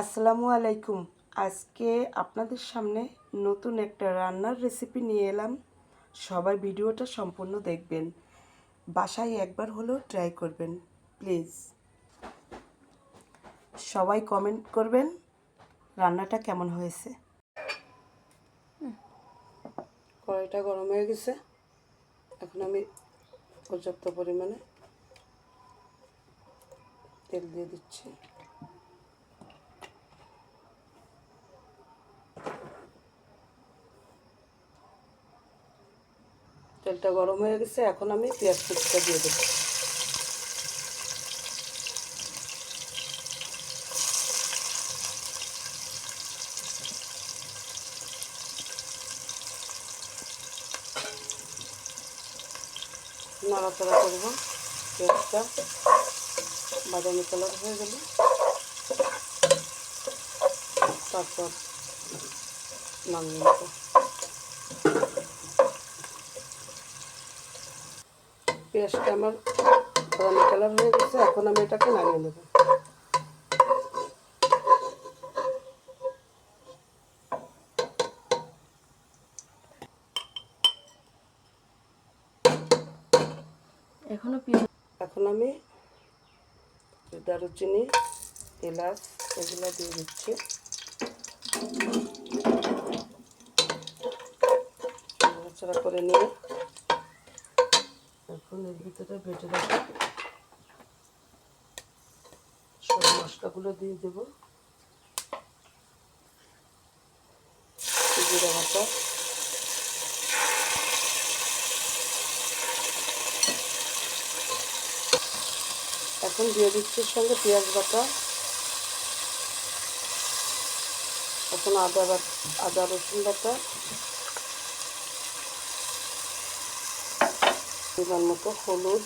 আসসালামু আলাইকুম। আজকে আপনাদের সামনে নতুন একটা রান্নার রেসিপি নিয়ে এলাম। সবাই ভিডিওটা সম্পূর্ণ দেখবেন। বাসায় একবার হলেও ট্রাই করবেন প্লিজ সবাই কমেন্ট করবেন রান্নাটা কেমন হয়েছে। কড়াইটা গরম হয়ে গেছে। এখন আমি পর্যাপ্ত পরিমাণে তেল দিয়ে দিচ্ছি। তেলটা গরম হয়ে গেছে, এখন আমি পেঁয়াজ কুচিটা দিয়ে দেবো। নাড়াচাড়া করব, পেঁয়াজটা বাদামি কালার হয়ে গেল। তারপর নামিয়ে পেঁয়াজটা আমার বাদামি কালার হয়ে গেছে এখন আমি এটাকে নামিয়ে নেব। এখনও এখন আমি দারুচিনি এলাচ এগুলো দিয়ে দিচ্ছি। নাড়াচাড়া করে নিয়ে এখন এর ভিতরে বেটে রাখা সব মশলাগুলো দিয়ে দেবো। এখন দিয়ে দিচ্ছি সঙ্গে পেঁয়াজ বাটা। এখন আদা আদা রসুন বাটা। পরিমাণ মতো হলুদ।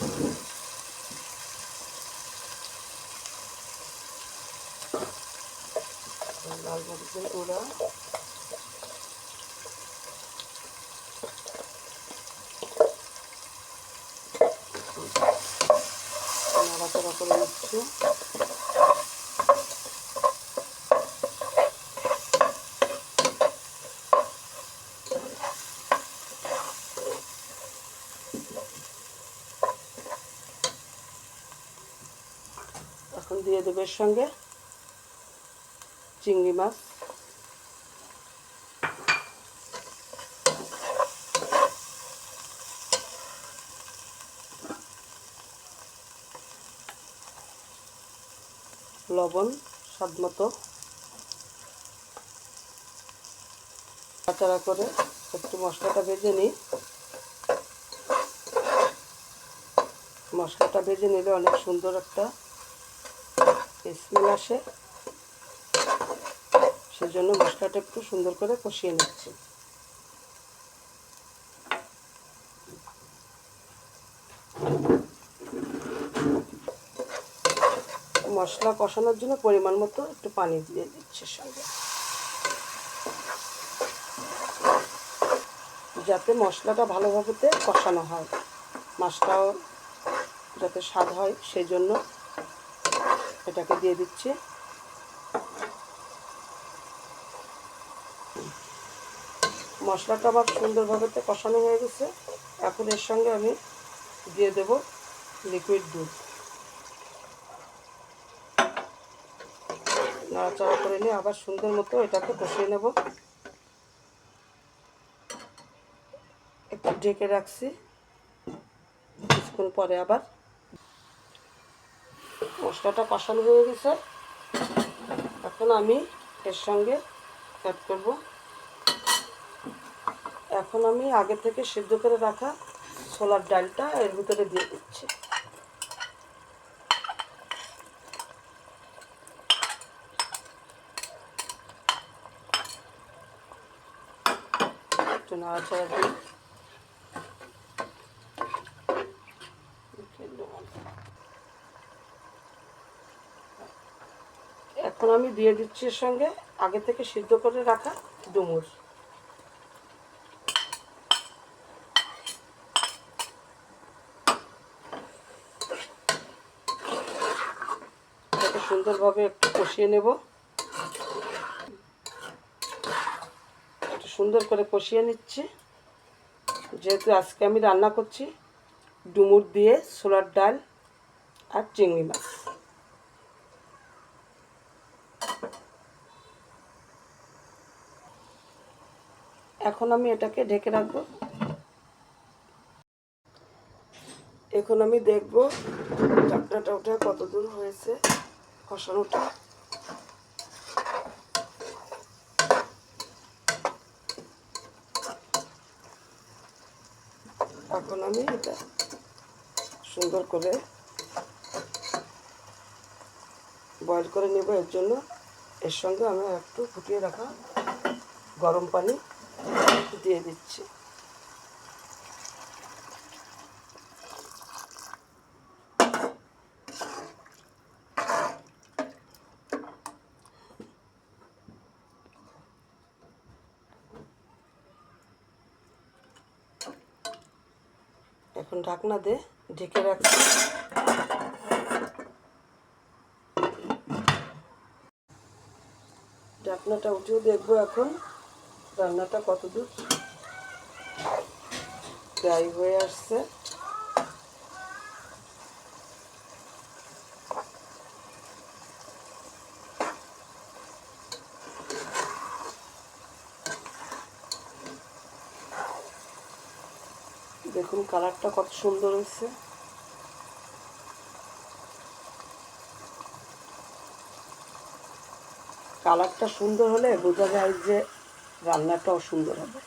লাল মরিচের গুঁড়া। নাড়াচাড়া করে নিচ্ছি। এখন দিয়ে দেবো এর সঙ্গে চিংড়ি মাছ। লবণ স্বাদ মতো। নাড়াচাড়া করে একটু মশলাটা ভেজে নিই। মশলাটা ভেজে নিলে অনেক সুন্দর একটা স্মেল আসে। সেজন্য মশলাটা একটু সুন্দর করে কষিয়ে নিচ্ছি। মশলা কষানোর জন্য পরিমাণ মতো একটু পানি দিয়ে দিচ্ছি সঙ্গে। যাতে মশলাটা ভালোভাবে কষানো হয়, মাছটাও যাতে স্বাদ হয় সেই জন্য এটাকে দিয়ে দিচ্ছি। মশলাটা আবার সুন্দরভাবে তো কষানো হয়ে গেছে। এখন এর সঙ্গে আমি দিয়ে দেব লিকুইড দুধ। নাড়াচাড়া করে নিয়ে আবার সুন্দর মতো এটাকে কষিয়ে নেব। একটু ঢেকে রাখছি কিছুক্ষণ পরে আবার। মশলাটা কষানো হয়ে গেছে। এখন আমি এর সঙ্গে অ্যাড করব। এখন আমি আগে থেকে সিদ্ধ করে রাখা ছোলার ডালটা এর ভিতরে দিয়ে দিচ্ছি। নাড়াচাড়া দিই। এখন আমি দিয়ে দিচ্ছি এর সঙ্গে আগে থেকে সিদ্ধ করে রাখা ডুমুর। সুন্দরভাবে একটু কষিয়ে নেব। সুন্দর করে কষিয়ে নিচ্ছি। যেহেতু আজকে আমি রান্না করছি, ডুমুর দিয়ে ছোলার ডাল আর চিংড়ি মাছ। এখন আমি এটাকে ঢেকে রাখব। এখন আমি দেখব ঢাকনাটা ওঠা কত দূর হয়েছে, কষানোটা। এখন আমি এটা সুন্দর করে বয়েল করে নেব। এর জন্য এর সঙ্গে আমি একটু ফুটিয়ে রাখা গরম পানি দিয়ে দিচ্ছি এখন ঢাকনা দিয়ে ঢেকে রাখছি ঢাকনাটা উঠেও দেখব এখন। রান্নাটা কত দূর প্রায় হয়ে আসছে। দেখুন কালারটা কত সুন্দর হয়েছে। কালারটা সুন্দর হলে বোঝা যায় যে রান্নাটাও সুন্দর হবে।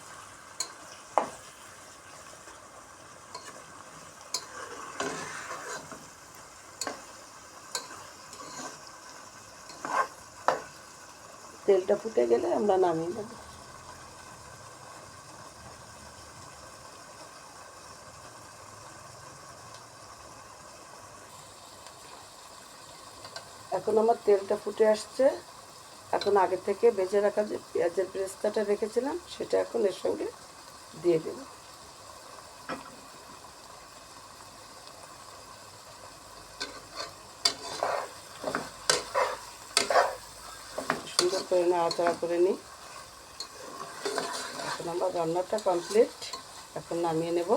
তেলটা ফুটে গেলে আমরা নামিয়ে নেব। এখন আমার তেলটা ফুটে আসছে। এখন আগে থেকে বেজে রাখা যে পেঁয়াজের পেস্তাটা রেখেছিলাম, সেটা এখন এর সঙ্গে দিয়ে দেব। সুন্দর করে নাড়াচাড়া করে নিই। এখন আমার রান্নাটা কমপ্লিট। এখন নামিয়ে নেব।